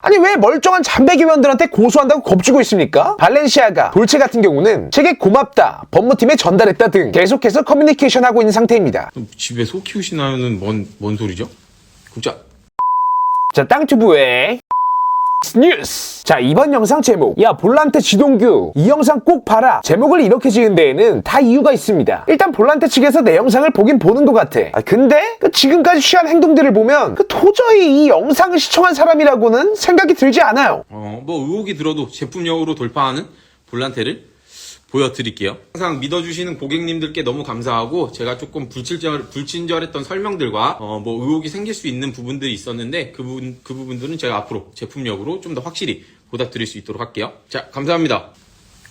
아니 왜 멀쩡한 잠배기원들한테 고소한다고 겁주고 있습니까? 발렌시아가, 돌체 같은 경우는 제게 고맙다, 법무팀에 전달했다 등 계속해서 커뮤니케이션 하고 있는 상태입니다. 집에 소 키우시나요는 뭔, 뭔 소리죠? 국자. 자, 땅튜브의 뉴스! 자, 이번 영상 제목. 야, 볼란테 지동규. 이 영상 꼭 봐라. 제목을 이렇게 지은 데에는 다 이유가 있습니다. 일단 볼란테 측에서 내 영상을 보긴 보는 것 같아. 아, 근데 그 지금까지 취한 행동들을 보면 그 도저히 이 영상을 시청한 사람이라고는 생각이 들지 않아요. 어, 뭐 의혹이 들어도 제품력으로 돌파하는 볼란테를 보여드릴게요. 항상 믿어주시는 고객님들께 너무 감사하고 제가 조금 불친절, 불친절했던 설명들과 어, 뭐 의혹이 생길 수 있는 부분들이 있었는데 그 부분 그 부분들은 제가 앞으로 제품력으로 좀 더 확실히 보답드릴 수 있도록 할게요. 자 감사합니다.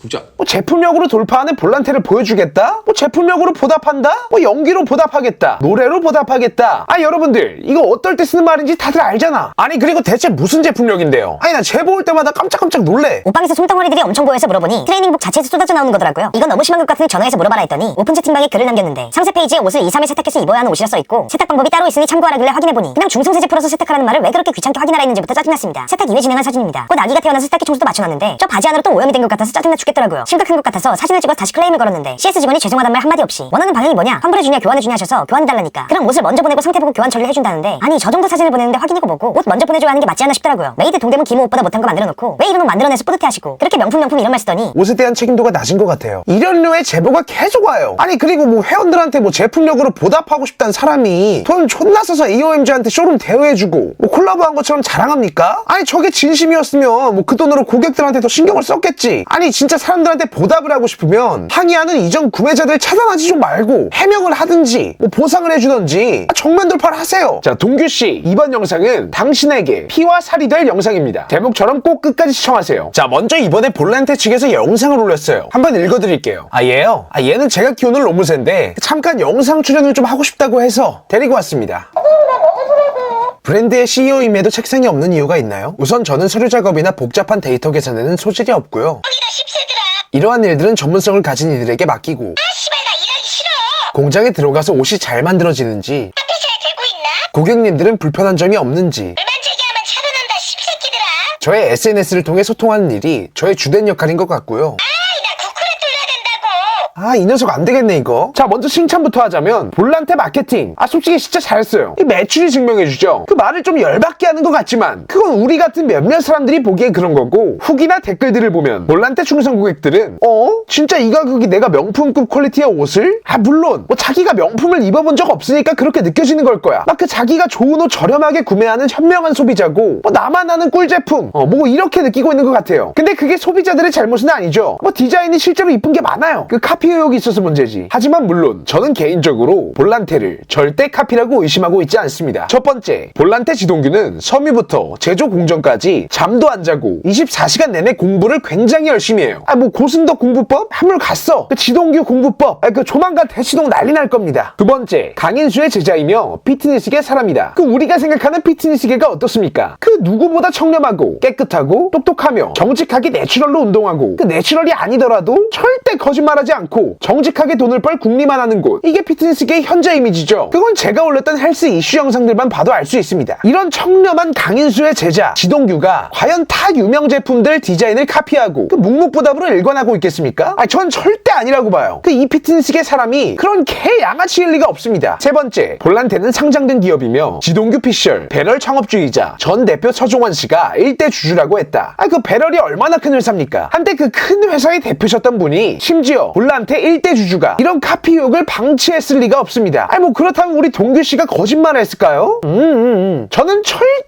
국자. 뭐 제품력으로 돌파하는 볼란테를 보여주겠다? 뭐 제품력으로 보답한다? 뭐 연기로 보답하겠다? 노래로 보답하겠다? 아 여러분들 이거 어떨 때 쓰는 말인지 다들 알잖아 아니 그리고 대체 무슨 제품력인데요? 아니 나 제 보 올 때마다 깜짝깜짝 놀래 옷방에서 솜덩어리들이 엄청 보여서 물어보니 트레이닝복 자체에서 쏟아져 나오는 거더라고요. 이건 너무 심한 것 같으니 전화해서 물어봐라 했더니 오픈 채팅방에 글을 남겼는데 상세 페이지에 옷을 2, 3일 세탁해서 입어야 하는 옷이라 써있고 세탁 방법이 따로 있으니 참고하라길래 확인해보니 그냥 중성세제 풀어서 세탁하라는 말을 왜 그렇게 귀찮게 확인하라 했는지부터 짜증났습니다. 세탁 2회 진행한 사진입니다. 곧 아기가 태어나서 세탁기 청소도 맞춰놨는데 저 바지 안으로 또 오염이 된 것 같아서 짜증나 죽 겠더라고요. 심각한 것 같아서 사진을 찍어 다시 클레임을 걸었는데 CS 직원이 죄송하단 말 한마디 없이 원하는 방향이 뭐냐 환불해주냐 교환해주냐 하셔서 교환해달라니까 그럼 옷을 먼저 보내고 상태 보고 교환 처리를 해준다는데 아니 저 정도 사진을 보내는데 확인이고 뭐고 옷 먼저 보내줘야 하는 게 맞지 않나 싶더라고요. 메이드 동대문 김호 옷보다 못한 거 만들어놓고 왜 이런 옷 만들어내서 뿌듯해하시고 그렇게 명품 명품 이런 말 쓰더니 옷에 대한 책임도가 낮은 것 같아요. 이런 류의 제보가 계속 와요. 아니 그리고 뭐 회원들한테 뭐 제품력으로 보답하고 싶다는 사람이 돈 존나 써서 AOMG한테 쇼룸 대여해주고 뭐 콜라보한 것처럼 자랑합니까? 아니 저게 진심이었으면 뭐 그 돈으로 고객들한테 더 신경을 썼겠지. 아니 진짜 사람들한테 보답을 하고 싶으면 항의하는 이전 구매자들 차단하지 좀 말고 해명을 하든지 뭐 보상을 해주던지 정면 돌파를 하세요. 자 동규 씨 이번 영상은 당신에게 피와 살이 될 영상입니다. 제목처럼 꼭 끝까지 시청하세요. 자 먼저 이번에 볼란테 측에서 영상을 올렸어요. 한번 읽어드릴게요. 아 얘요? 아 얘는 제가 키우는 로무새인데 잠깐 영상 출연을 좀 하고 싶다고 해서 데리고 왔습니다. 브랜드의 CEO임에도 책상이 없는 이유가 있나요? 우선 저는 서류 작업이나 복잡한 데이터 계산에는 소질이 없고요. 여기가 10세더라. 이러한 일들은 전문성을 가진 이들에게 맡기고 아. 공장에 들어가서 옷이 잘 만들어지는지 앞에 잘 되고 있나? 고객님들은 불편한 점이 없는지. 저의 SNS를 통해 소통하는 일이 저의 주된 역할인 것 같고요. 아, 이 녀석 안 되겠네, 이거. 자, 먼저 칭찬부터 하자면, 볼란테 마케팅. 아, 솔직히 진짜 잘했어요. 이 매출이 증명해주죠. 그 말을 좀 열받게 하는 것 같지만, 그건 우리 같은 몇몇 사람들이 보기에 그런 거고, 후기나 댓글들을 보면, 볼란테 충성 고객들은, 어? 진짜 이 가격이 내가 명품급 퀄리티의 옷을? 아, 물론, 뭐 자기가 명품을 입어본 적 없으니까 그렇게 느껴지는 걸 거야. 막 그 자기가 좋은 옷 저렴하게 구매하는 현명한 소비자고, 뭐 나만 아는 꿀제품, 어, 뭐 이렇게 느끼고 있는 것 같아요. 근데 그게 소비자들의 잘못은 아니죠. 뭐 디자인이 실제로 이쁜 게 많아요. 그 카피 의혹이 있어서 문제지. 하지만 물론 저는 개인적으로 볼란테를 절대 카피라고 의심하고 있지 않습니다. 첫 번째, 볼란테 지동규는 섬유부터 제조 공정까지 잠도 안 자고 24시간 내내 공부를 굉장히 열심히 해요. 아 뭐 고승덕 공부법 한물 갔어. 그 지동규 공부법. 아, 그 조만간 대치동 난리 날 겁니다. 두 번째, 강인수의 제자이며 피트니스계 사람이다. 그 우리가 생각하는 피트니스계가 어떻습니까? 그 누구보다 청렴하고 깨끗하고 똑똑하며 정직하게 내추럴로 운동하고 그 내추럴이 아니더라도 절대 거짓말하지 않고 정직하게 돈을 벌 궁리만 하는 곳. 이게 피트니스계의 현재 이미지죠. 그건 제가 올렸던 헬스 이슈 영상들만 봐도 알 수 있습니다. 이런 청렴한 강인수의 제자 지동규가 과연 타 유명 제품들 디자인을 카피하고 그 묵묵부답으로 일관하고 있겠습니까? 아, 전 절대 아니라고 봐요. 그 이 피트니스계 사람이 그런 개 양아치일 리가 없습니다. 세 번째, 볼란테는 상장된 기업이며 지동규 피셜 배럴 창업주의자 전 대표 서종원 씨가 일대 주주라고 했다. 아, 그 배럴이 얼마나 큰 회사입니까? 한때 그 큰 회사의 대표셨던 분이 심지어 볼란테 일대 주주가 이런 카피 의혹을 방치했을 리가 없습니다. 아니 뭐 그렇다면 우리 동규 씨가 거짓말을 했을까요? 음, 음, 음. 저는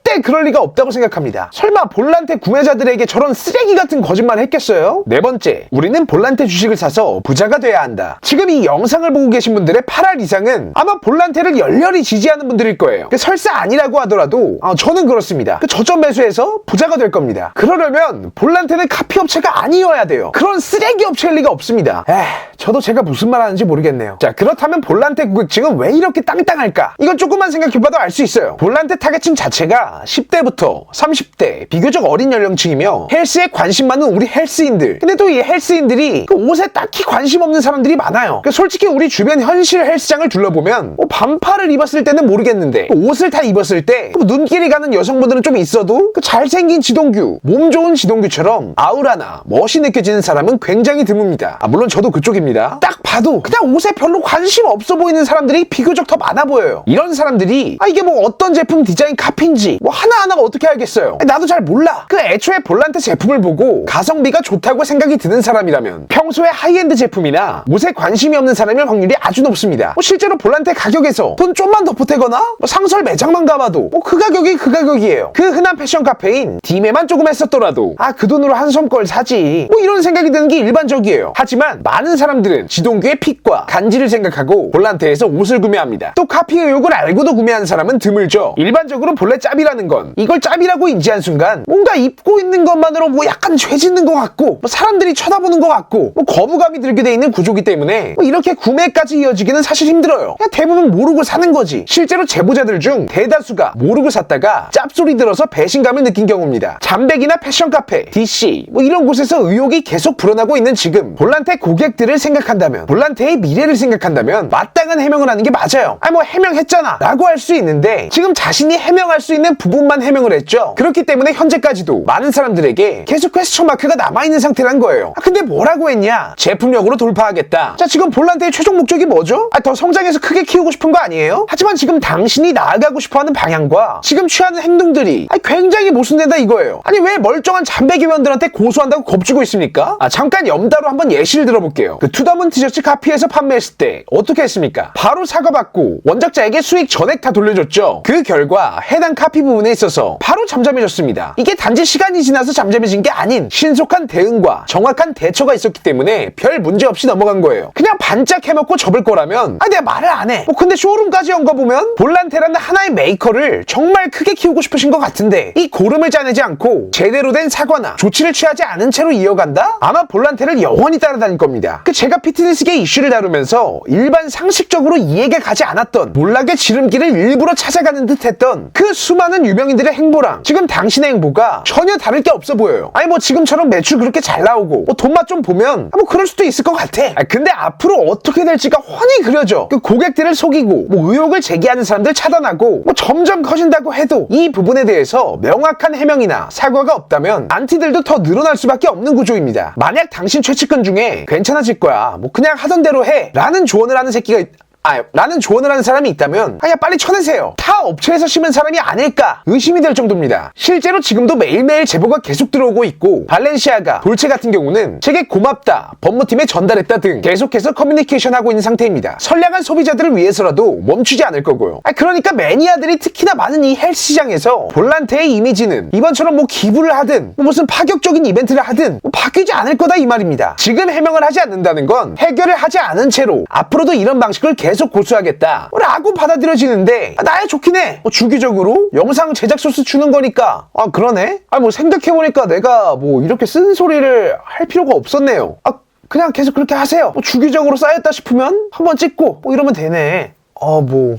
절대 그럴 리가 없다고 생각합니다. 설마 볼란테 구매자들에게 저런 쓰레기 같은 거짓말을 했겠어요? 네 번째, 우리는 볼란테 주식을 사서 부자가 돼야 한다. 지금 이 영상을 보고 계신 분들의 8할 이상은 아마 볼란테를 열렬히 지지하는 분들일 거예요. 그 설사 아니라고 하더라도 아, 저는 그렇습니다. 그 저점 매수해서 부자가 될 겁니다. 그러려면 볼란테는 카피 업체가 아니어야 돼요. 그런 쓰레기 업체일 리가 없습니다. 에휴, 저도 제가 무슨 말 하는지 모르겠네요. 자, 그렇다면 볼란테 고객층은 왜 이렇게 땅땅할까? 이건 조금만 생각해봐도 알 수 있어요. 볼란테 타겟층 자체가 10대부터 30대, 비교적 어린 연령층이며 헬스에 관심 많은 우리 헬스인들. 근데 또 이 헬스인들이 그 옷에 딱히 관심 없는 사람들이 많아요. 그러니까 솔직히 우리 주변 현실 헬스장을 둘러보면 뭐 반팔을 입었을 때는 모르겠는데 그 옷을 다 입었을 때그 눈길이 가는 여성분들은 좀 있어도 그 잘생긴 지동규, 몸 좋은 지동규처럼 아우라나 멋이 느껴지는 사람은 굉장히 드뭅니다. 아, 물론 저도 그쪽입니다. 딱 봐도 그냥 옷에 별로 관심 없어 보이는 사람들이 비교적 더 많아 보여요. 이런 사람들이 아 이게 뭐 어떤 제품 디자인 카피인지 뭐 하나하나가 어떻게 알겠어요. 나도 잘 몰라. 그 애초에 볼란테 제품을 보고 가성비가 좋다고 생각이 드는 사람이라면 평소에 하이엔드 제품이나 옷에 관심이 없는 사람일 확률이 아주 높습니다. 뭐 실제로 볼란테 가격에서 돈 좀만 더 보태거나 뭐 상설 매장만 가봐도 뭐 그 가격이 그 가격이에요. 그 흔한 패션 카페인 디메만 조금 했었더라도 아 그 돈으로 한섬 걸 사지 뭐 이런 생각이 드는 게 일반적이에요. 하지만 많은 사람들은 지동규의 핏과 간지를 생각하고 볼란테에서 옷을 구매합니다. 또 카피 의욕을 알고도 구매하는 사람은 드물죠. 일반적으로 본래 짭이라는 건 이걸 짭이라고 인지한 순간 뭔가 입고 있는 것만으로 뭐 약간 죄 짓는 것 같고 뭐 사람들이 쳐다보는 것 같고 뭐 거부감이 들게 돼 있는 구조기 때문에 뭐 이렇게 구매까지 이어지기는 사실 힘들어요. 대부분 모르고 사는 거지. 실제로 제보자들 중 대다수가 모르고 샀다가 짭소리 들어서 배신감을 느낀 경우입니다. 잠백이나 패션 카페, DC 뭐 이런 곳에서 의욕이 계속 불어나고 있는 지금 볼란테 고객들을 생각한다면 볼란테의 미래를 생각한다면 마땅한 해명을 하는 게 맞아요. 아니 뭐 해명했잖아 라고 할 수 있는데 지금 자신이 해명할 수 있는 부 분만 해명을 했죠. 그렇기 때문에 현재까지도 많은 사람들에게 계속 퀘스천 마크가 남아있는 상태란 거예요. 아, 근데 뭐라고 했냐? 제품력으로 돌파하겠다. 자 지금 볼란테의 최종 목적이 뭐죠? 아, 더 성장해서 크게 키우고 싶은 거 아니에요? 하지만 지금 당신이 나아가고 싶어하는 방향과 지금 취하는 행동들이 아니, 굉장히 모순된다 이거예요. 아니 왜 멀쩡한 잠배기원들한테 고소한다고 겁주고 있습니까? 아 잠깐 염다로 한번 예시를 들어볼게요. 그 투더문 티셔츠 카피에서 판매했을 때 어떻게 했습니까? 바로 사과받고 원작자에게 수익 전액 다 돌려줬죠. 그 결과 해당 카피 부분 에 있어서 바로 잠잠해졌습니다. 이게 단지 시간이 지나서 잠잠해진 게 아닌 신속한 대응과 정확한 대처가 있었기 때문에 별 문제 없이 넘어간 거예요. 그냥 반짝 해먹고 접을 거라면 아 내가 말을 안 해. 뭐 근데 쇼룸까지 연거 보면 볼란테라는 하나의 메이커를 정말 크게 키우고 싶으신 것 같은데 이 고름을 짜내지 않고 제대로 된 사과나 조치를 취하지 않은 채로 이어간다? 아마 볼란테를 영원히 따라다닐 겁니다. 그 제가 피트니스계 이슈를 다루면서 일반 상식적으로 이해가 가지 않았던 몰락의 지름길을 일부러 찾아가는 듯 했던 그 수많은 유명인들의 행보랑 지금 당신의 행보가 전혀 다를 게 없어 보여요. 아니 뭐 지금처럼 매출 그렇게 잘 나오고 뭐 돈맛 좀 보면 아, 뭐 그럴 수도 있을 것 같아. 아, 근데 앞으로 어떻게 될지가 훤히 그려져. 그 고객들을 속이고 뭐 의혹을 제기하는 사람들 차단하고 뭐 점점 커진다고 해도 이 부분에 대해서 명확한 해명이나 사과가 없다면 안티들도 더 늘어날 수밖에 없는 구조입니다. 만약 당신 최측근 중에 괜찮아질 거야. 뭐 그냥 하던 대로 해. 라는 조언을 하는 새끼가 있... 아, 라는 조언을 하는 사람이 있다면 아야 빨리 쳐내세요. 타 업체에서 심은 사람이 아닐까 의심이 될 정도입니다. 실제로 지금도 매일매일 제보가 계속 들어오고 있고 발렌시아가 돌체 같은 경우는 제게 고맙다 법무팀에 전달했다 등 계속해서 커뮤니케이션 하고 있는 상태입니다. 선량한 소비자들을 위해서라도 멈추지 않을 거고요. 아, 그러니까 매니아들이 특히나 많은 이 헬스 시장에서 볼란테의 이미지는 이번처럼 뭐 기부를 하든 뭐 무슨 파격적인 이벤트를 하든 뭐 바뀌지 않을 거다 이 말입니다. 지금 해명을 하지 않는다는 건 해결을 하지 않은 채로 앞으로도 이런 방식을 계속 고수하겠다. 라고 받아들여지는데 아, 나야 좋긴 해. 뭐 주기적으로 영상 제작 소스 주는 거니까. 아 그러네? 아 뭐 생각해보니까 내가 뭐 이렇게 쓴 소리를 할 필요가 없었네요. 아 그냥 계속 그렇게 하세요. 뭐 주기적으로 쌓였다 싶으면 한번 찍고 뭐 이러면 되네. 아 뭐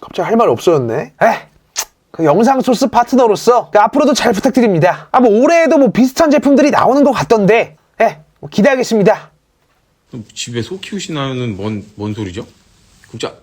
갑자기 할 말이 없어졌네. 에 그 영상 소스 파트너로서 그 앞으로도 잘 부탁드립니다. 아, 뭐 올해에도 뭐 비슷한 제품들이 나오는 것 같던데, 예, 뭐 기대하겠습니다. 집에 소 키우시나요는 뭔, 뭔 소리죠? 진짜